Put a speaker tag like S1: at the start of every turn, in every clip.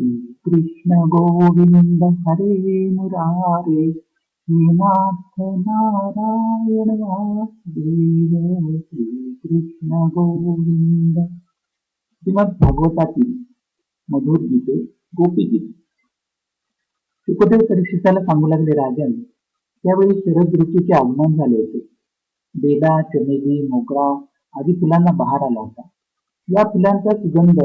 S1: कृष्ण गोविंद हरे मुरारे नाथ नारायण वासुदेव कृष्ण गोविंद श्रीमद भागवतातील मधुर गीते गोपी गीते सुखदेव परीक्षिताला सांगू लागले राजन त्यावेळी शरद ऋतूचे आगमन झाले होते बेला चमेली मोगरा आदी फुलांना बहार आला होता या फुलांचा सुगंध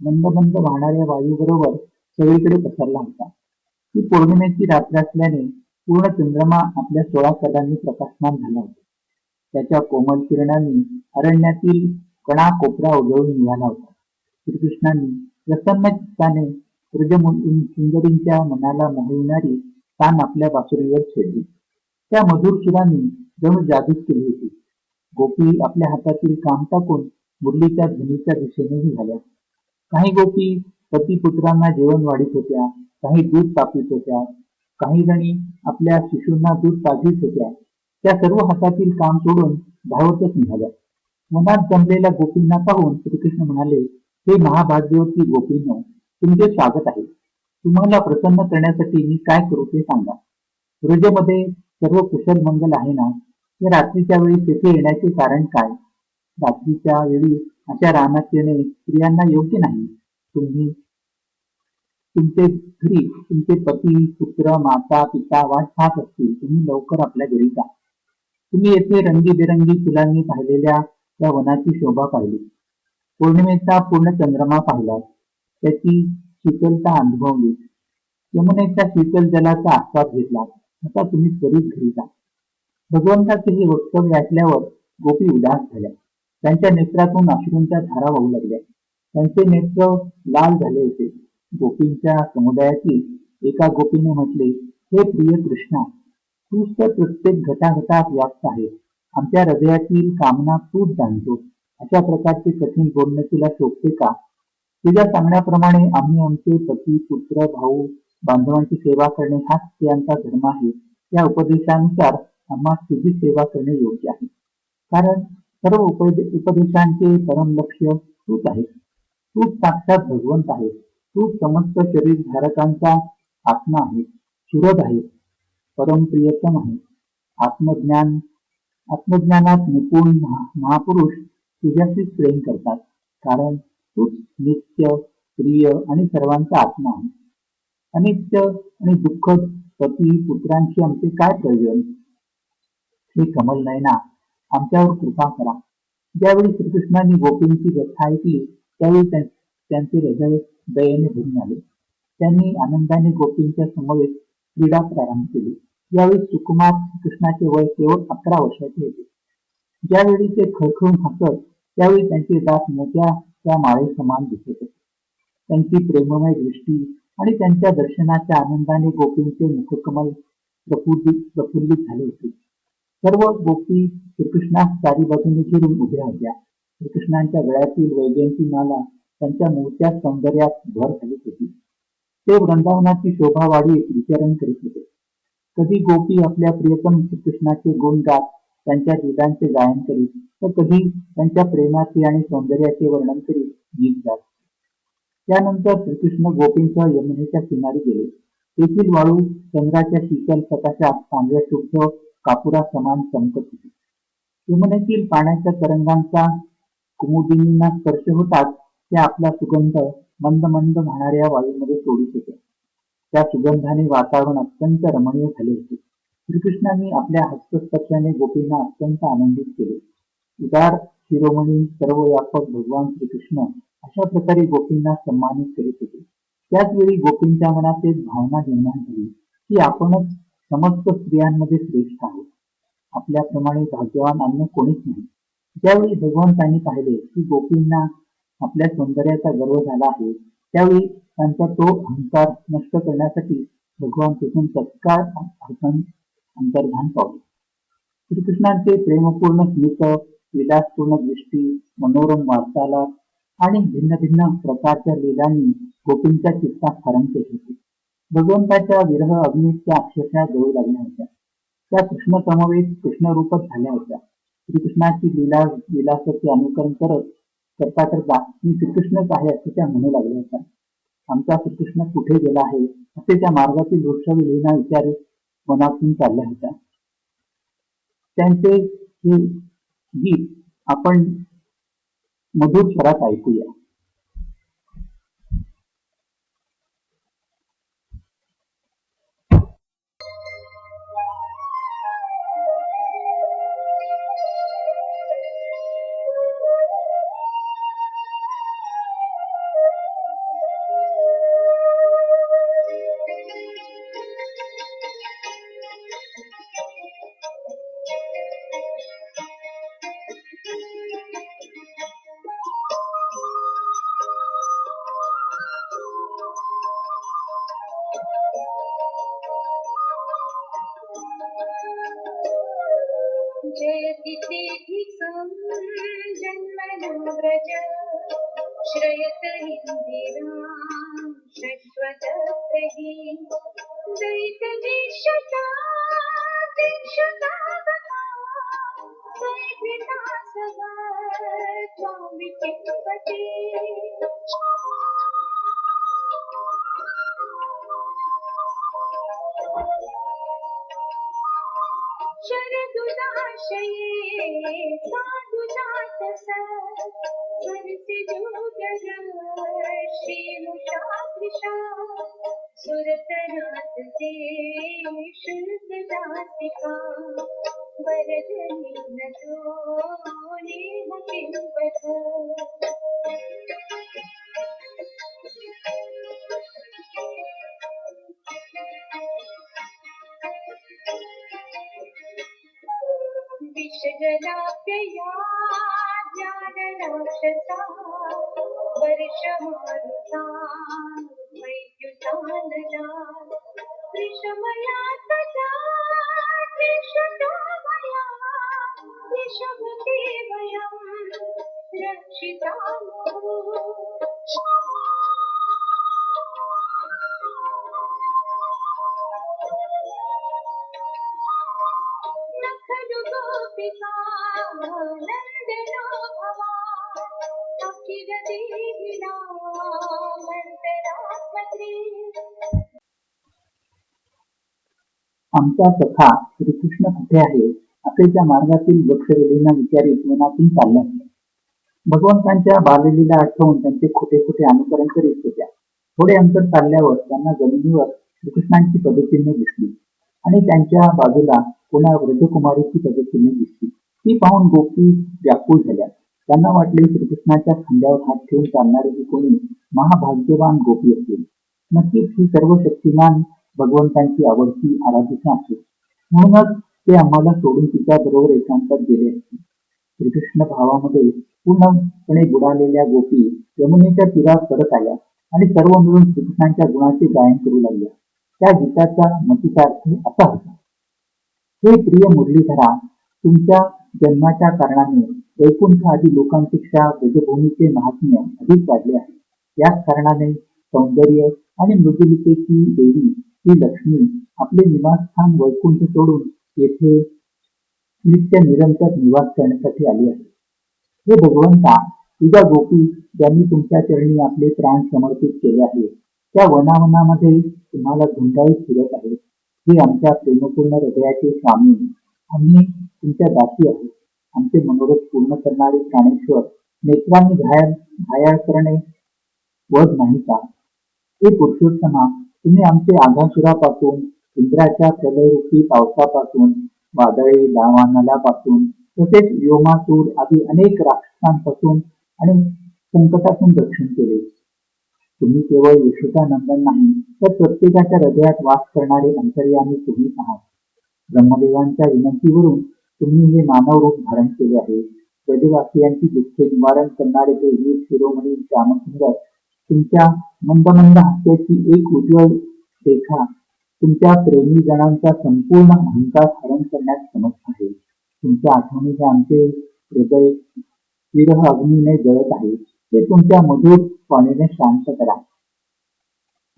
S1: मंद मंद वाहणाऱ्या वायूबरोबर सगळीकडे पसरला होता. ती पौर्णिमेची रात्र असल्याने पूर्ण चंद्रमा आपल्या सोळा कलांनी प्रकाशमान झाला होता. त्याच्या कोमल किरणांनी अरण्यातील कणा कोपरा उजळून निघाला होता. श्रीकृष्णांनी प्रसन्न चित्ताने सुंदरींच्या मनाला मोहविणारी तान आपल्या बासुरीवर छेडली. त्या मधुर सुरांनी जणू जादूच केली होती. गोपी आपल्या हातातील काम टाकून मुरलीच्या ध्वनीच्या दिशेनेही झाल्या काही गोपी पती पुत्रांना जेवण वाढीत होत्या काही दूध तापीत होत्या काही जणी आपल्या शिशूंना दूध पाजवीत होत्या. त्या सर्व हातातील काम सोडून धावतच निघाल्या. मनात जमलेल्या गोपींना पाहून श्रीकृष्ण म्हणाले हे महाभाग्यवती गोपींनो तुमचे स्वागत आहे. तुम्हाला प्रसन्न करण्यासाठी मी काय करू ते सांगा. ब्रजमध्ये सर्व कुशल मंगल आहे ना? या रात्रीच्या वेळी तेथे येण्याचे कारण काय? रात्रीच्या वेळी अशा रानात येणे स्त्रियांना योग्य नाही. तुम्ही तुमचे घरी तुमचे पती पुत्र माता पिता वाट पाहत असतील तुम्ही लवकर आपल्या घरी जा. तुम्ही येथे रंगीबेरंगी फुलांनी पाहिलेल्या त्या वनाची शोभा पाहिली. पौर्णिमेचा पूर्ण चंद्रमा पाहिला. त्याची शीतलता अनुभवली. यमुनेच्या शीतल जलाचा आस्वाद घेतला. आता तुम्ही त्वरित घरी जा. भगवंताचे हे वक्तव्य ऐकल्यावर गोपी उदास झाल्या. त्यांच्या नेत्रातून अश्रूंच्या धारा वाहू लागल्या. त्यांचे नेत्र लाल झाले होते. गोपींच्या समुदायातील एका गोपीने म्हटले हे प्रिय कृष्णा तूच तर प्रत्येक घटाघटात व्याप्त आहे आमच्या हृदयातील कामना तूच जाणतो. अशा प्रकारचे कठीण बोलणे तिला शोभते का? तुझ्या सांगण्याप्रमाणे आम्ही आमचे पती पुत्र भाऊ बांधवांची सेवा करणे हाच स्त्रियांचा धर्म आहे. या उपदेशानुसार आम्हा तुझी सेवा करणे योग्य आहे. कारण सर्व उपदेशांचे परम लक्ष तूच आहे. तूच साक्षात भगवंत आहे. तू समस्त शरीर धारकांचा आत्मा आहे. सुरद आहे. परमप्रियतम आहे. आत्मज्ञान आत्मज्ञानात निपुण महापुरुष तुझ्याशीच प्रेम करतात. कारण तूच नित्य प्रिय आणि सर्वांचा आत्मा आहे. अनित्य आणि दुःखद पती पुत्रांची आमचे काय प्रयोजन? हे कमल नयना आमच्यावर कृपा करा. ज्यावेळी श्रीकृष्णांनी गोपींची व्यथा ऐकली त्यावेळी त्यांचे हृदय दयेने भरून आले. त्यांनी आनंदाने गोपींच्या समवेत क्रीडा प्रारंभ केली. यावेळी सुकुमार कृष्णाचे वय केवळ अकरा वर्षाचे होते. ज्यावेळी ते खळखळून हसत त्यावेळी त्यांचे दात मोठ्या त्या माळे समान दिसत होते. त्यांची प्रेममय दृष्टी आणि त्यांच्या दर्शनाच्या आनंदाने गोपींचे मुखकमल प्रफुल्लित प्रफुल्लित झाले होते. सर्व गोपी श्रीकृष्णास चारी बाजूने फिरून उभ्या होत्या. श्रीकृष्णांच्या गळ्यातील वैजयंती माला त्यांच्या मूर्त्या सौंदर्यात भर घालीत होती. ते वृंदावनाची शोभा वाढीत विचारण करीत होते. कधी गोपी आपल्या प्रियतम श्रीकृष्णाचे गुण गात त्यांच्या गीतांचे गायन करीत तर कधी त्यांच्या प्रेमाचे आणि सौंदर्याचे वर्णन करीत गीत गात. त्यानंतर श्रीकृष्ण गोपींसह यमुनेच्या किनारी गेले. तेथील वाळू चंद्राच्या शीतल प्रकाशात पांढऱ्या शुभ्र कापुरा समान चमकत होती. यमुनेतील पाण्याच्या तरंगांचा कुमुदिनींना स्पर्श होताच त्या आपला सुगंध मंद मंद वाहणाऱ्या वायूमध्ये सोडित होत्या त्या सुगंधाने वातावरण अत्यंत रमणीय झाले होते. श्रीकृष्णांनी आपल्या हस्तस्पर्शाने गोपींना अत्यंत आनंदित केले. उदार शिरोमणी सर्व व्यापक भगवान श्रीकृष्ण अशा प्रकारे गोपींना सन्मानित करीत होते. त्याचवेळी गोपींच्या मनात एक भावना निर्माण झाली की आपणच समस्त स्त्रियांमध्ये श्रेष्ठ आहे. आपल्याप्रमाणे भाग्यवान अन्य कोणीच नाही. ज्यावेळी भगवंतांनी पाहिले की गोपींना आपल्या सौंदर्याचा गर्व झाला आहे त्यावेळी त्यांचा तो अहंकार नष्ट करण्यासाठी भगवान तिथून तत्काळ अंतर्धान पावले. श्रीकृष्णांचे प्रेमपूर्ण स्मित विलासपूर्ण दृष्टी मनोरम वार्तालाप आणि भिन्न भिन्न प्रकारच्या लीलांनी गोपींच्या चित्तात केले होते. भगवंताच्या विरह अग्नीच्या अक्षरशः जळू लागल्या होत्या. त्या कृष्ण समवेत कृष्ण रूपच झाल्या होत्या. श्रीकृष्णाची लीला विलासाचे अनुकरण करत करता करता मी श्रीकृष्णच आहे असे त्या म्हणू लागल्या होत्या. आमचा श्रीकृष्ण कुठे गेला आहे? असे त्या मार्गातील वृक्षविलीना विचारे मनातून चालल्या होत्या. त्यांचे हे गीत आपण मधुर स्वरात ऐकूया.
S2: जयति तेधिकं जन्मनो व्रज श्रयत इन्दिरां शश्वतप्रही दैतदेशता दिक्षता स्वैर्विता सदा त्वां शरदुदाशये साधुजातस स्वरसिजोदर श्रीमुषा कृशा सुरतनाथ ते शुल्कदासिका वरदनि नतो नेह किंवद विषजलाप्यया ज्ञानराक्षसा वर्षमारुता वैद्युतानला त्रिशमया तथा त्रिशता मया त्रिशमते आमच्या गोपिका नन्दनो भवा
S1: श्रीकृष्ण कुठे आहे? असे त्या मार्गातील वृक्षवेलींना विचारी मनातून चालल्या. भगवंतांच्या बाललीला आठवून त्यांचे खोटे खोटे अनुकरण करीत होत्या. थोडे अंतर चालल्यावर त्यांना जमिनीवर श्रीकृष्णांची पदचिन्हे दिसली. आणि त्यांच्या बाजूला कोणा व्रजकुमारीची पदचिन्हे दिसली. ती पाहून गोपी व्याकुळ झाल्या. त्यांना वाटले श्रीकृष्णाच्या खांद्यावर हात ठेवून चालणारी ही कोणी महाभाग्यवान गोपी असेल. नक्कीच ही सर्व शक्तिमान भगवंतांची आवडती आराधिका असेल. म्हणूनच ते आम्हाला सोडून तिच्या बरोबर एकांतात गेले असतील. श्रीकृष्ण भावामध्ये पूर्णपणे बुडालेल्या गोपी यमुनेच्या तीरात परत आल्या आणि सर्व मिळून श्रीकृष्णांच्या गुणाचे गायन करू लागल्या. त्या गीताचा मतितार्थ असा होता हे प्रिय मुरलीधरा तुमच्या जन्माच्या कारणाने वैकुंठ आदी लोकांपेक्षा ब्रजभूमीचे महात्म्य अधिक वाढले आहे. याच कारणाने सौंदर्य आणि मृदुलिकेची देवी ही लक्ष्मी आपले निवासस्थान वैकुंठ सोडून येथे नित्य निरंतर निवास करण्यासाठी आली आहे. हे भगवंता तुझ्या गोपी ज्यांनी तुमच्या चरणी आपले प्राण समर्पित केले आहे त्या वनावनामध्ये तुम्हाला धुंडाळीत फिरत आहे. हे आमच्या प्रेमपूर्ण हृदयाचे स्वामी आम्ही तुमच्या दासी आहोत. आमचे मनोरथ पूर्ण करणारे प्राणेश्वर नेत्रांनी घायाळ घायाळ करणे वध नाही का हे पुरुषोत्तमा तुम्ही आमचे आघासुरापासून इंद्राच्या प्रलयरूपी पावसापासून वादळी दावानलापासून तसेच व्योमासूर आदी अनेक राक्षसांपासून आणि संकटातून रक्षण केले. तुम्ही केवळ यशोदानंदन नाही तर प्रत्येकाच्या हृदयात वास करणारे अंतर्यामी तुम्हीच आहात. ब्रह्मदेवांच्या विनंतीवरून तुम्ही हे मानव रूप धारण केले आहे. ब्रजवासियांची दुःखे निवारण करणारे हे वीर शिरोमणी श्यामसुंदर तुमच्या मंदमंद मंद हास्याची एक उज्ज्वल रेखा तुमच्या प्रेमी जणांचा संपूर्ण अहंकार हरण करण्यास समर्थ आहे. तुमच्या आठवणीने आमचे हृदय विरह अग्नीने जळत आहे ते तुमच्या मधुर वाणीने शांत करा.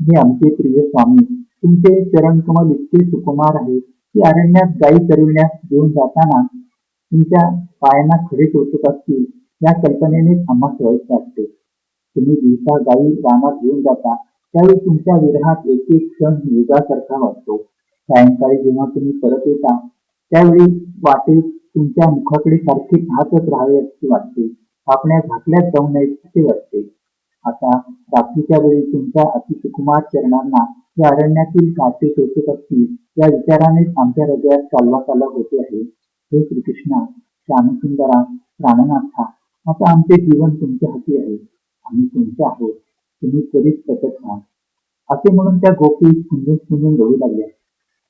S1: हे आमचे प्रिय स्वामी तुमचे चरणकमल इतके सुकुमार आहे की अरण्यात गायी चरविण्यास घेऊन जाताना तुमच्या पायांना खडे टोचत असतील या कल्पनेने आम्हा सहज वाटते. तुम्ही दिवसा गायी रानात घेऊन जाता त्यावेळी तुमच्या विरहात एक एक क्षण युगासारखा वाटतो. सायंकाळी जेव्हा तुम्ही परत येता त्यावेळी वाटेत तुमच्या मुखाकडे सारखे पाहतच राहावे असे वाटते. आपल्या झाकल्यात जाऊ नयेत असे वाटते. आता रात्रीच्या वेळी तुमच्या अतिसुकुमार चरणांना या अरण्यातील काटे टोचत असतील या विचारानेच आमच्या हृदयात चालवा चालवा होते आहे. हे श्रीकृष्णा श्यामसुंदरा प्राणनाथा आता आमचे जीवन तुमच्या हाती आहे. आम्ही तुमचे आहोत. तुम्ही त्वरित प्रकट व्हा. असे म्हणून त्या गोपी स्फुंजून स्फुंजून रडू लागल्या.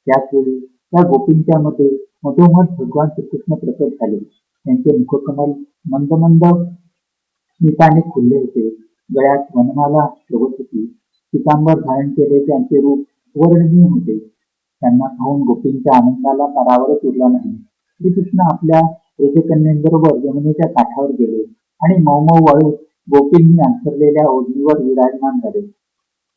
S1: त्याच वेळी त्या गोपींच्या मध्ये मधोमध भगवान श्रीकृष्ण प्रकट झाले. त्यांचे मुखकमल मंद मंद स्मिताने खुलले होते. गळ्यात वनमाला शोभत होती. पितांबर धारण केले त्यांचे रूप वर्णनीय होते. त्यांना पाहून गोपींच्या आनंदाला परावरच उरला नाही. श्रीकृष्ण आपल्या रजकन्यांबरोबर यमुनेच्या काठावर गेले आणि मौमौ वाळूत गोपींनी अंतरलेल्या ओढणीवर विराजमान झाले.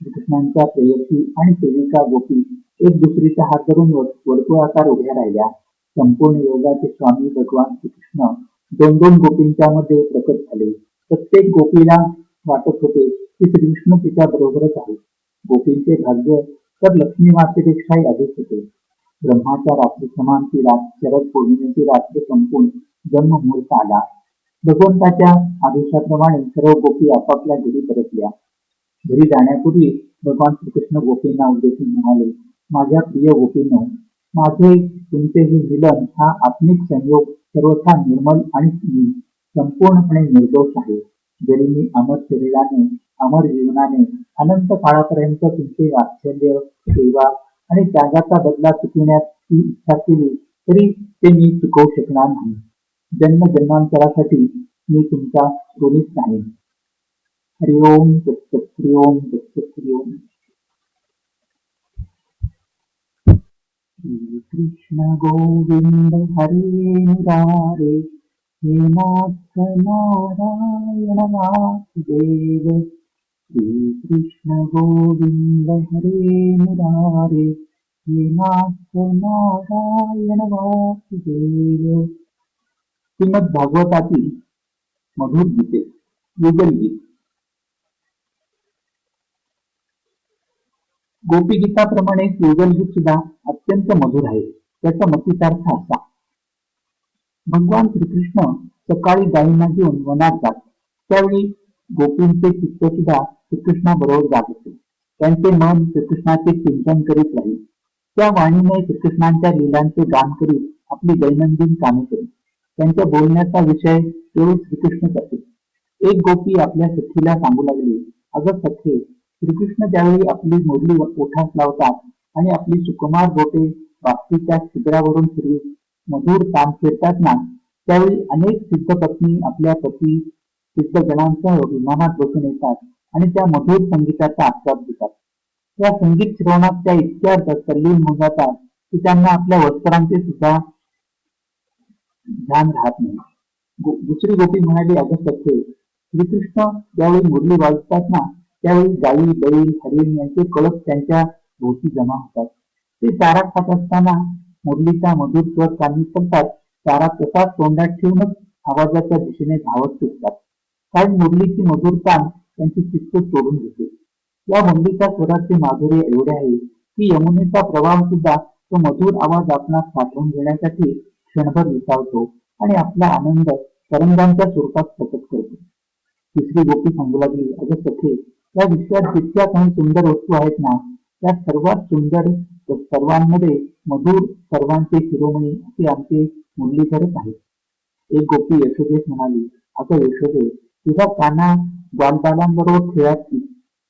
S1: श्रीकृष्णांच्या प्रेयसी आणि सेविका गोपी एक दुसरीचा हात धरून वर्तुळाकार उभ्या राहिल्या. संपूर्ण योगाचे स्वामी भगवान श्रीकृष्ण दोन दोन गोपींच्या मध्ये प्रकट झाले. प्रत्येक गोपीला वाटत होते की श्रीकृष्ण तिच्या बरोबरच आहे गोपींचे भाग्य तर लक्ष्मी मातेपेक्षाही अधिक होते. ब्रह्माच्या रात्री समान ती रात शरद पौर्णिमेची रात्र संपून जन्ममुहूर्त आला. भगवंताच्या आदेशाप्रमाणे सर्व गोपी आपापल्या घरी परतल्या. घरी जाण्यापूर्वी भगवान श्रीकृष्ण गोपींना उद्देशून म्हणाले माझ्या प्रिय गोपींनो माझे तुमचे हे मिलन हा आत्मिक संयोग सर्वथा निर्मल आणि संपूर्णपणे निर्दोष आहे. जरी मी अमर शरीराने अमर जीवनाने अनंत काळापर्यंत तुमचे वात्सल्य सेवा आणि त्यागाचा बदला चुकविण्याची इच्छा केली तरी ते मी चुकवू शकणार नाही. जन्म जन्मांतरासाठी मी तुमचा ऋणीच नाही हरिओम दत्त हरि ओम दत्त हरि ओम श्री कृष्ण गोविंद हरे मुरारे हे नाथ नारायण वासुदेव श्री कृष्ण गोविंद हरे मुरारे हे नाथ नारायण वासुदेव श्रीमद भागवतातील मधुर गीते युगल गीत गोपी गीताप्रमाणे गीत सुद्धा अत्यंत मधुर आहे. त्याचा मतितार्थ असा. भगवान श्रीकृष्ण सकाळी गायींना घेऊन वनात जात. त्यावेळी गोपींचे चित्त सुद्धा श्रीकृष्णाबरोबर जात होते. त्यांचे मन श्रीकृष्णाचे चिंतन करीत राहील. त्या वाणीने श्रीकृष्णांच्या लीलांचे गान करीत आपली दैनंदिन कामे करीत त्यांच्या बोलण्याचा विषय केवळ श्रीकृष्णच असे एक गोपी आपल्या सखीला सांगू लागली अगं सखे श्रीकृष्ण ज्यावेळी आपली मुरली ओठास लावतात आणि आपली सुकुमार बोटे बाप्तीच्या छिद्रावरून फिरवी मधुर काम फिरतात ना त्यावेळी अनेक सिद्ध पत्नी आपल्या पती सिद्ध गणांसह विमानात बसून येतात आणि त्या मधुर संगीताचा आस्वाद घेतात. त्या संगीत श्रवणात त्या इतक्या तल्लीन होऊन जातात की त्यांना आपल्या वस्त्रांचे सुद्धा ध्यान राहत नाही. दुसरी गोपी म्हणाली अगं सखे श्रीकृष्ण ज्यावेळी मुरली वाजतात ना त्यावेळी गाई बैल हरिण यांचे कळप त्यांच्या भोवती जमा होतात. ते चारा खात असताना मुरलीचा मधुर स्वर कानी पडतात. चारा तसाच तोंडात ठेवूनच आवाजाच्या दिशेने धावत सुटतात कारण मुरलीची मधुर कान त्यांची चित्त तोडून घेते. या मुरलीच्या स्वराचे माधुर्य एवढे आहे की यमुनेचा प्रवाह सुद्धा तो मधुर आवाज आपणास साठवून घेण्यासाठी क्षणभर विसावतो आणि आपला आनंद तरंगांच्या स्वरूपात प्रकट करतो. तिसरी गोपी सांगू लागली अगं सखे या विश्वात जितक्या काही सुंदर वस्तू आहेत ना त्या सर्वात सुंदर सर्वांमध्ये मधुर सर्वांचे शिरोमणी असे आमचे मुरलीधरच आहेत. एक गोपी यशोदेश म्हणाली अगं यशोदे तुझा काना ग्वालबालांबरोबर खेळात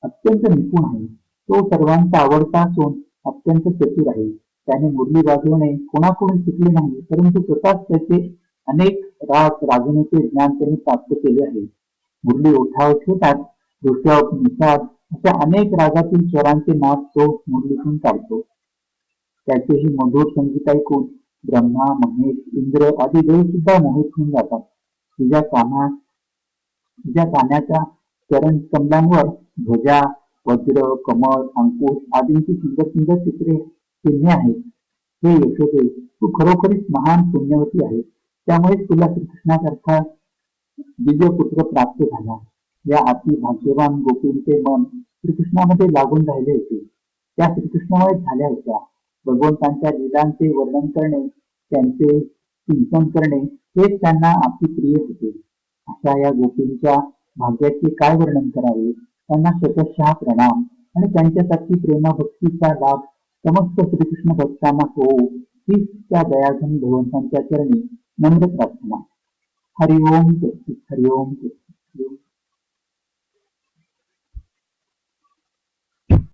S1: अत्यंत निपुण आहे. तो सर्वांचा आवडता असून अत्यंत चतुर आहे. त्याने मुरली वाजवणे कोणाकडून शिकले नाही परंतु स्वतःच त्याचे अनेक राग रागवण्याचे ज्ञान त्यांनी प्राप्त केले आहे. मुरली ओठावर ठेवतात डोक्यावर निषाद अशा अनेक रागातील स्वरांचे नाद तो मुरलीतून काढतो. त्याचेही मधुर संगीत ऐकून ब्रह्मा महेश इंद्र आदी देव सुद्धा मोहित होऊन जातात. तुझ्या काना तुझ्या कानाच्या चरण कमलांवर ध्वजा वज्र कमळ अंकुश आदींची सुंदर सुंदर चित्रे चिन्हे आहेत. हे यशोदे तू खरोखरीच महान पुण्यवती आहे त्यामुळेच तुला श्रीकृष्णासारखा दिव्य पुत्र प्राप्त झाला. या अति भाग्यवान गोपींचे मन श्रीकृष्णामध्ये लागून राहिले होते. त्या श्रीकृष्णामुळे झाल्या होत्या. भगवंतांच्या लिलांचे वर्णन करणे त्यांचे चिंतन करणे हेच त्यांना आपली प्रिय होते. अशा या गोपींच्या भाग्याचे काय वर्णन करावे? त्यांना शतशः प्रणाम आणि त्यांच्यासाठी प्रेमभक्तीचा लाभ समस्त श्रीकृष्ण भक्तांना होऊ हीच त्या दयाघन भगवंतांच्या चरणी नम्र प्रार्थना. हरिओम हरिओम हरिओम